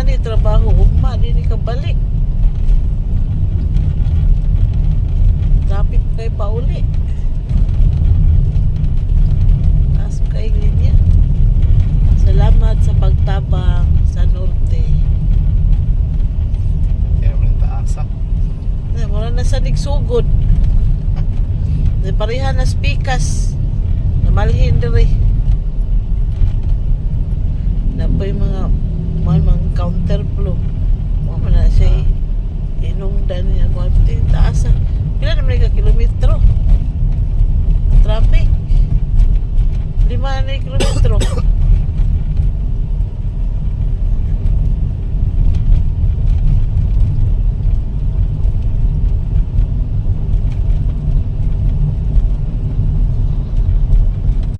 ani trabaho ugma din ka balik. Traffic kay pauli. Taas kay linya. Salamat sa pagtabang sa norte. Kaya yung taasa. Na, wala na sa nigsugod. Na pareha na spikas. Namalhin diri. Na pa yung mga mga, counter flow. Mo man na siya inungdan niya kung ano yung taas. ah. Pila naman ka kilometro. Traffic. Lima na kilometro.